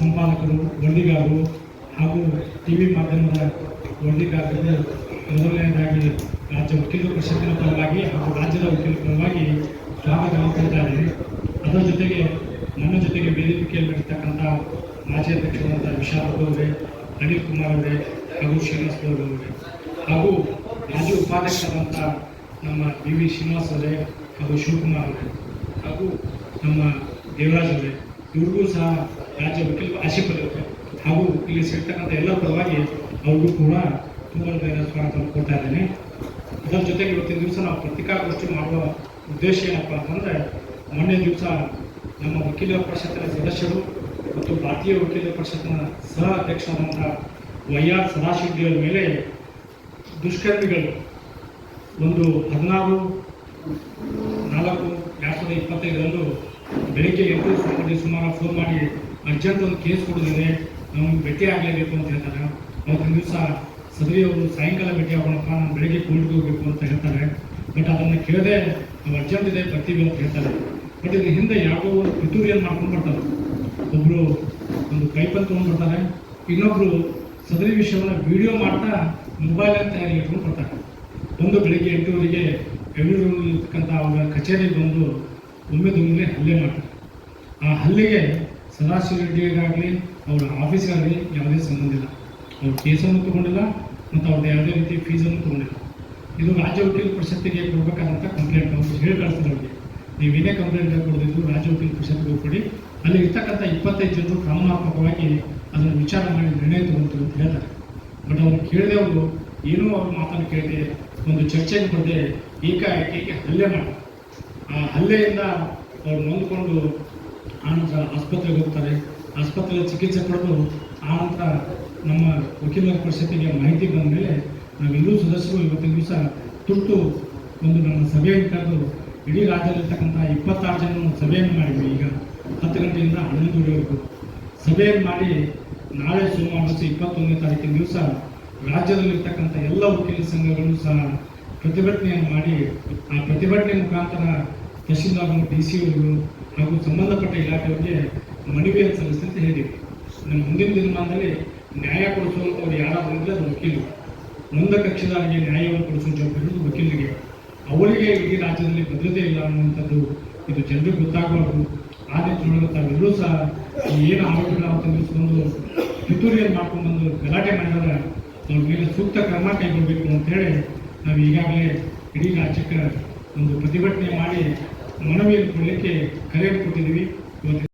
ವರದಿಗಾರರು ಹಾಗೂ T V ಮಾಧ್ಯಮದ ವರದಿಗಾರರಿಗೆ ಮೊದಲನೆಯದಾಗಿ ರಾಜ್ಯ ವಕೀಲರ ಪರಿಷತ್ತಿನ ಪರವಾಗಿ ಹಾಗೂ ರಾಜ್ಯದ ವಕೀಲರ ಪರವಾಗಿ ಗ್ರಾಮ ಕೊಡ್ತಾ ಇದ್ದೀನಿ ಅದರ ಜೊತೆಗೆ ನನ್ನ ಜೊತೆಗೆ ವೇದಿಕೆಯಲ್ಲಿರ್ತಕ್ಕಂಥ ಮಾಜಿ ಅಧ್ಯಕ್ಷರಾದಂಥ ವಿಶಾಲ್ ಅವರೇ, ಅನಿಲ್ ಕುಮಾರ್ ಅವರೇ ಹಾಗೂ ಶ್ರೀನಿವಾಸ್ ಗೌಡ ಅವರೇ ಹಾಗೂ ಮಾಜಿ ಉಪಾಧ್ಯಕ್ಷರಾದಂಥ ನಮ್ಮ ಬಿ ವಿ ಶ್ರೀನಿವಾಸ್ ಅವರೇ ಹಾಗೂ ಶಿವಕುಮಾರ್ ಅವರೇ ಹಾಗೂ ನಮ್ಮ ದೇವರಾಜ್ ಅವರೇ. ಇವ್ರಿಗೂ ಸಹ ರಾಜ್ಯ ವಕೀಲ ಆಶೆ ಅವರೇ ಹಾಗೂ ಇಲ್ಲಿ ಸಿಗ್ತಕ್ಕಂಥ ಎಲ್ಲ ಪರವಾಗಿ ಅವ್ರಿಗೂ ಕೂಡ ತುಂಬ ಸ್ವಾಗತವನ್ನು ಕೊಡ್ತಾ ಇದ್ದೇನೆ. ಅದರ ಜೊತೆಗೆ ಇವತ್ತಿನ ದಿವಸ ನಾವು ಪತ್ರಿಕಾಗೋಷ್ಠಿ ಮಾಡುವ ಉದ್ದೇಶ ಏನಪ್ಪ ಅಂತಂದರೆ, ಮೊನ್ನೆ ದಿವಸ ನಮ್ಮ ವಕೀಲರ ಪರಿಷತ್ತಿನ ಸದಸ್ಯರು ಮತ್ತು ಭಾರತೀಯ ವಕೀಲ ಪರಿಷತ್ತಿನ ಸಹ ಅಧ್ಯಕ್ಷರಾದಂಥ ವೈ ಆರ್ ಸದಾಶಿವ ಮೇಲೆ ದುಷ್ಕರ್ಮಿಗಳು ಒಂದು ಹದಿನಾರು, ನಾಲ್ಕು, ಎರಡು ಸಾವಿರದ ಇಪ್ಪತ್ತೈದರಂದು ಬೆಳಿಗ್ಗೆ ಎಂಟು ಸುಮಾರು ಫೋನ್ ಮಾಡಿ, ಅರ್ಜೆಂಟ್ ಒಂದು ಕೇಸ್ ಕೊಡಿದ್ರೆ ನಮ್ಗೆ ಭೇಟಿ ಆಗಲೇಬೇಕು ಅಂತ ಹೇಳ್ತಾರೆ. ಅವತ್ತಿನ ದಿವಸ ಸದರಿ ಅವರು ಸಾಯಂಕಾಲ ಭೇಟಿ ಆಗೋಣಪ್ಪ, ನಾನು ಬೆಳಿಗ್ಗೆ ಕೋರ್ಟ್ಗೆ ಹೋಗಬೇಕು ಅಂತ ಹೇಳ್ತಾರೆ. ಬಟ್ ಅದನ್ನು ಕೇಳದೆ ನಾವು ಅರ್ಜೆಂಟ್ ಇದೆ, ಬರ್ತೀವಿ ಅಂತ ಹೇಳ್ತಾರೆ. ಬಟ್ ಇದ್ರ ಹಿಂದೆ ಯಾವುದೋ ಒಂದು ಪಿತೂರಿಯನ್ನು ಮಾಡ್ಕೊಂಡು ಬರ್ತಾರೆ. ಒಬ್ಬರು ಒಂದು ಕೈಪಲ್ಲಿ ತೊಗೊಂಡು ಬರ್ತಾರೆ. ಇನ್ನೊಬ್ಬರು ಸದರಿ ವಿಷಯವನ್ನು ವಿಡಿಯೋ ಮಾಡ್ತಾ ಮೊಬೈಲ್ ಅಂತ ಇಟ್ಕೊಂಡು ಬರ್ತಾರೆ. ಒಂದು ಬೆಳಿಗ್ಗೆ ಎಂಟೂವರೆಗೆ ಬೆಂಗಳೂರಲ್ಲಿ ಇರ್ತಕ್ಕಂಥ ಅವರ ಕಚೇರಿಗೆ ಬಂದು ಒಮ್ಮೆ ದೊಮ್ಮೆ ಹಲ್ಲೆ ಮಾಡ್ತಾರೆ. ಆ ಹಲ್ಲೆಗೆ ಸದಾಶಿವ ರೆಡ್ಡಿಗಾಗಲಿ, ಅವರ ಆಫೀಸ್ಗಾಗಲಿ ಯಾವುದೇ ಸಂಬಂಧ ಇಲ್ಲ. ಅವ್ರು ಕೇಸನ್ನು ತಗೊಂಡಿಲ್ಲ ಮತ್ತು ಅವ್ರದ್ದು ಯಾವುದೇ ರೀತಿ ಫೀಸನ್ನು ತೊಗೊಂಡಿಲ್ಲ. ಇದು ರಾಜ್ಯ ವಕೀಲ ಪರಿಷತ್ತಿಗೆ ಕೊಡಬೇಕಾದಂಥ ಕಂಪ್ಲೇಂಟ್ ಅವರು ಹೇಳಿ ಕಳಿಸ್ತಾರೆ ಅವ್ರಿಗೆ. ನೀವು ಏನೇ ಕಂಪ್ಲೇಂಟ್ ಕೊಡೋದಿದ್ದು ರಾಜ್ಯ ವಕೀಲ ಪರಿಷತ್ಗೆ ಕೊಡಿ ಅಲ್ಲಿ ಇರ್ತಕ್ಕಂಥ ಇಪ್ಪತ್ತೈದು ಜನರು ಕಾನೂನಾತ್ಮಕವಾಗಿ ಅದನ್ನು ವಿಚಾರ ಮಾಡಿ ನಿರ್ಣಯ ತಗೊಂತು ಅಂತ ಹೇಳ್ತಾರೆ. ಬಟ್ ಅವ್ರು ಕೇಳಿದೆ ಅವರು, ಏನೂ ಅವ್ರ ಮಾತನ್ನು ಕೇಳಿದೆ ಒಂದು ಚರ್ಚೆಗೆ ಬರದೆ ಏಕಾಏಕಿ ಹಲ್ಲೆ ಮಾಡಿ ಆ ಹಲ್ಲೆಯಿಂದ ಅವ್ರು ನೊಂದ್ಕೊಂಡು ಆನಂತರ ಆಸ್ಪತ್ರೆಗೆ ಹೋಗ್ತಾರೆ. ಆಸ್ಪತ್ರೆಯಲ್ಲಿ ಚಿಕಿತ್ಸೆ ಪಡೆದು ಆನಂತರ ನಮ್ಮ ವಕೀಲರ ಪರಿಷತ್ತಿಗೆ ಮಾಹಿತಿ ಬಂದ ಮೇಲೆ ನಾವೆಲ್ಲರೂ ಸದಸ್ಯರು ಇವತ್ತಿನ ದಿವಸ ತುರ್ತು ಒಂದು ನಮ್ಮ ಸಭೆಯನ್ನು ಕರೆದು ಇಡೀ ರಾಜ್ಯದಲ್ಲಿರ್ತಕ್ಕಂಥ ಇಪ್ಪತ್ತಾರು ಜನ ಸಭೆಯನ್ನು ಮಾಡಿದ್ವಿ. ಈಗ ಹತ್ತು ಗಂಟೆಯಿಂದ ಹನ್ನೊಂದುವರೆವರೆಗೂ ಸಭೆಯನ್ನು ಮಾಡಿ ನಾಳೆ ಸೋಮವಾರ ಇಪ್ಪತ್ತೊಂದನೇ ತಾರೀಕಿನ ದಿವಸ ರಾಜ್ಯದಲ್ಲಿರ್ತಕ್ಕಂಥ ಎಲ್ಲ ವಕೀಲ ಸಂಘಗಳು ಸಹ ಪ್ರತಿಭಟನೆಯನ್ನು ಮಾಡಿ ಆ ಪ್ರತಿಭಟನೆ ಮುಖಾಂತರ ತಹಶೀಲ್ದಾರ್ ಡಿ ಸಿ ಅವರು ಹಾಗೂ ಸಂಬಂಧಪಟ್ಟ ಇಲಾಖೆಯವರಿಗೆ ಮನವಿಯನ್ನು ಸಲ್ಲಿಸಿ ಅಂತ ಹೇಳಿದ್ದೀವಿ ನಮ್ಮ ಮುಂದಿನ ದಿನಮಾನದಲ್ಲಿ ನ್ಯಾಯ ಕೊಡಿಸುವಂಥವ್ರು ಯಾರಾದರೂ ಇದ್ದರೆ ಅದು ವಕೀಲರು ನೊಂದ ಕಕ್ಷಿದಾರರಿಗೆ ನ್ಯಾಯವನ್ನು ಕೊಡಿಸುವ ಜವಾಬ್ದಾರಿ ವಕೀಲರಿಗೆ ಅವರಿಗೆ ಇಡೀ ರಾಜ್ಯದಲ್ಲಿ ಭದ್ರತೆ ಇಲ್ಲ ಅನ್ನುವಂಥದ್ದು ಇದು ಜನರಿಗೆ ಗೊತ್ತಾಗಬಾರ್ದು. ಆ ನಿಟ್ಟಿನೊಳಗೆ ತಾವೆಲ್ಲರೂ ಸಹ ಏನು ಆರೋಪಿಗಳ ತಂದಿಸ್ಕೊಂಡು ಪಿತೂರಿಯನ್ನು ಮಾಡ್ಕೊಂಡು ಬಂದು ಗಲಾಟೆ ಮಾಡಿದರೆ ಅವ್ರ ಮೇಲೆ ಸೂಕ್ತ ಕ್ರಮ ಕೈಗೊಳ್ಳಬೇಕು ಅಂತೇಳಿ ನಾವು ಈಗಾಗಲೇ ಇಡೀ ರಾಜ್ಯಕ್ಕೆ ಒಂದು ಪ್ರತಿಭಟನೆ ಮಾಡಿ ಮನವಿಯನ್ನು ಕೊಡಲಿಕ್ಕೆ ಕರೆಯನ್ನು ಕೊಟ್ಟಿದ್ದೀವಿ ಇವತ್ತು